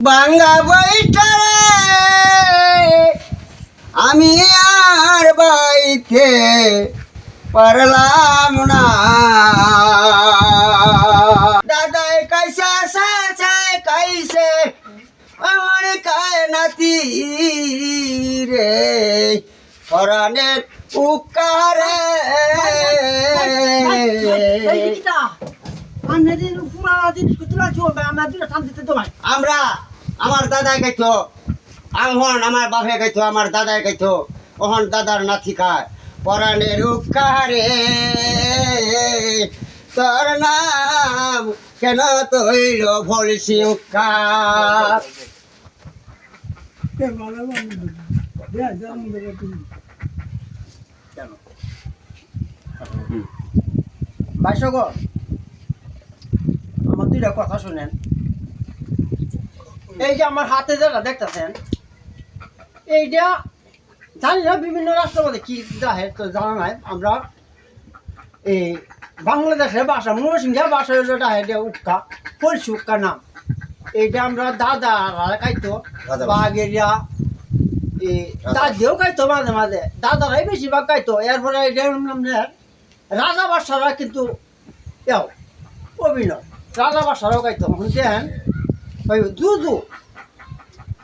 বাঙ্গা বৈঠারে আমি আর বাইতে পারলাম না। দাদাই কাইসা সাচাই কাইসে, আমার কায় নাতি রে। পরাণের উকারে। আমরা আমার দাদাই গাইতো। আহন আমার বাপে গাইতো, আমার দাদাই গাইতো। ওহন দাদার নাথি খায়। পরাণের উকারে তোর নাম কেন তৈল ভলসি উকা? ভাইসগর আমার দুইটা কথা শুনেন। এই যে আমার হাতে যেটা দেখতেছেন এইটা জানি না বিভিন্ন রাষ্ট্রপতি কি দেখে তো জানা নাই। আমরা এই বাংলাদেশের ভাষা মনসিংহা ভাষা হলো এটা উক্কা ফলসি উক্কা নাম। এইটা আমরা দাদা খাইতো। বাগেরিয়া দাদিও খাইতো মাঝে মাঝে। দাদারাই বেশিরভাগ খাইতো। এরপরে এটা রাজা বাসারা কিন্তু এও অভিনয়। রাজা বাসারাও শুনছেন ওই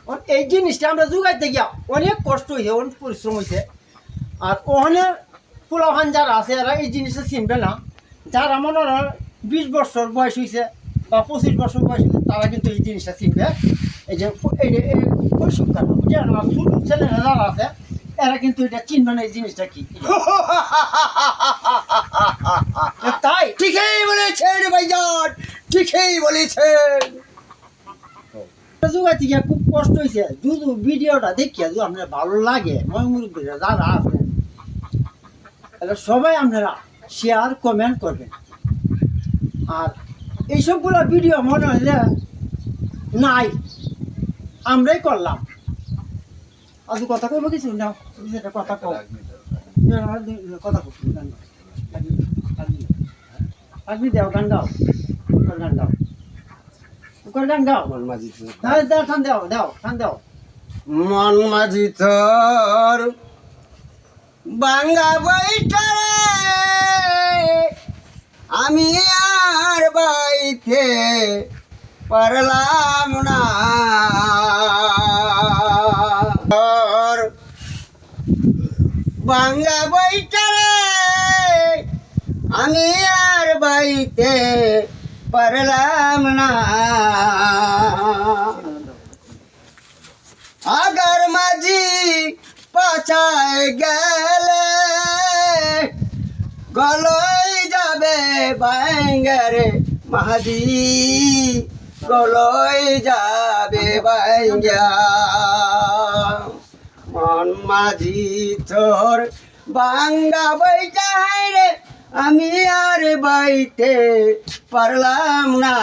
ও- এই জিনিসটা আমরা জুগাইতে গিয়া অনেক কষ্ট হয়েছে অনেক পরিশ্রম হয়েছে আর ওখানে পোলাভান যারা আছে এরা এই জিনিসটা চিনবে না। যারা মনে হয় বিশ বছর বয়স হয়েছে বা পঁচিশ বছর বয়স হয়েছে তারা কিন্তু এই জিনিসটা চিনবে। এই যে এই বুঝলেন? আমার ছোট ছেলেরা যারা আছে এরা কিন্তু এটা চিনবে না এই জিনিসটা কি। তাই? ঠিকই বলেছেন ভাইজান। ঠিকই বলেছেন। জোগাইতে গিয়ে খুব কষ্ট হয়েছে যদি ভিডিওটা দেখিয়া যদি আপনার ভালো লাগে ময়মুরব্বীরা যারা আছেন, তাহলে সবাই আপনারা শেয়ার কমেন্ট করবেন। আর এইসবগুলো ভিডিও মনে হয় যে নাই। আমরাই করলাম। আজ কথা কইব কিছু না যেটা কথা কও। কথা কও। গান গাও। দেও গান গাও। গাও গান গাও মন মাঝি দাও দাও টান দাও দাও টান দাও মন মাঝি তোর বাঙ্গা বৈঠারে আমি আর বাইতে পারলাম না। তোর বাঙ্গা আমি আর বাইতে পারলাম না আগার মাঝি পাচায় গেলে গলই যাবে বাইঙ্গারে মাহাদি গলই যাবে বাইঙ্গা মন মাঝি তোর বাঙ্গা বইটা রে আমি আর বাইতে পারলাম না।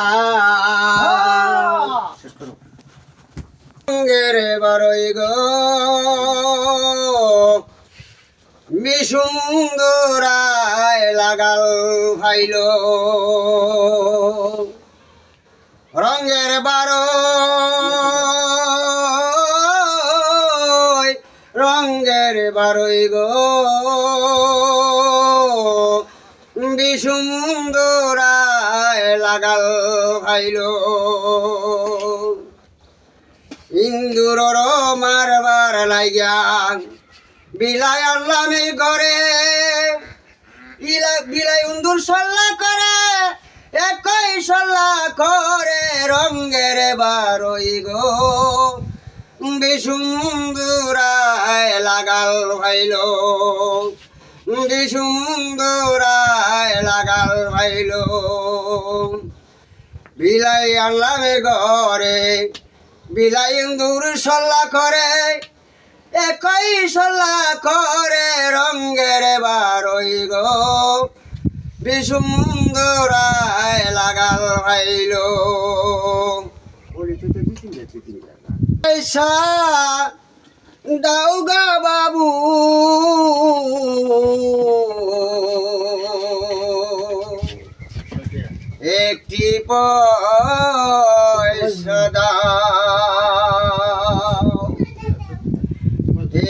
রঙের বারই গো বিসুন্দরায় লাগাল ভাইল। রঙের বারো রঙের বারই গো লাগাল ভাইল ইন্দুর মারবার লাইগা। বিলাই আল্লামে করে ইলা বিলাই উন্দুর সল্লা করে। একই সল্লা করে রঙ্গের বারই গো। বিসুন্দরায় লাগাল ভাইল বিসুন্দরায় লাগাল ভাইল বিলাই আল্লামে ঘরে, বিলাই ইন্দুর সল্লা করে, একই সল্লা করে, রঙ্গের বারই গো। বিসুন্দরায় লাগাল পয়সা দাউগা বাবু। একটি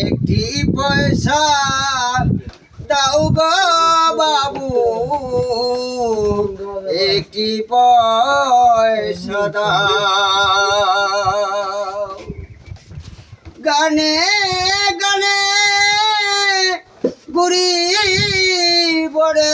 একটি পয়সা দাও গো বাবু। একটি পয়সা দাও গানে গানে ঘুরি বড়ে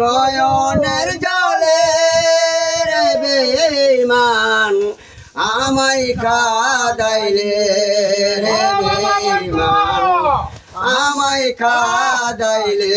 নয়নের জলে রে বেমান আমায় কাদাইলে রে বেমান আমায় কাদাইলে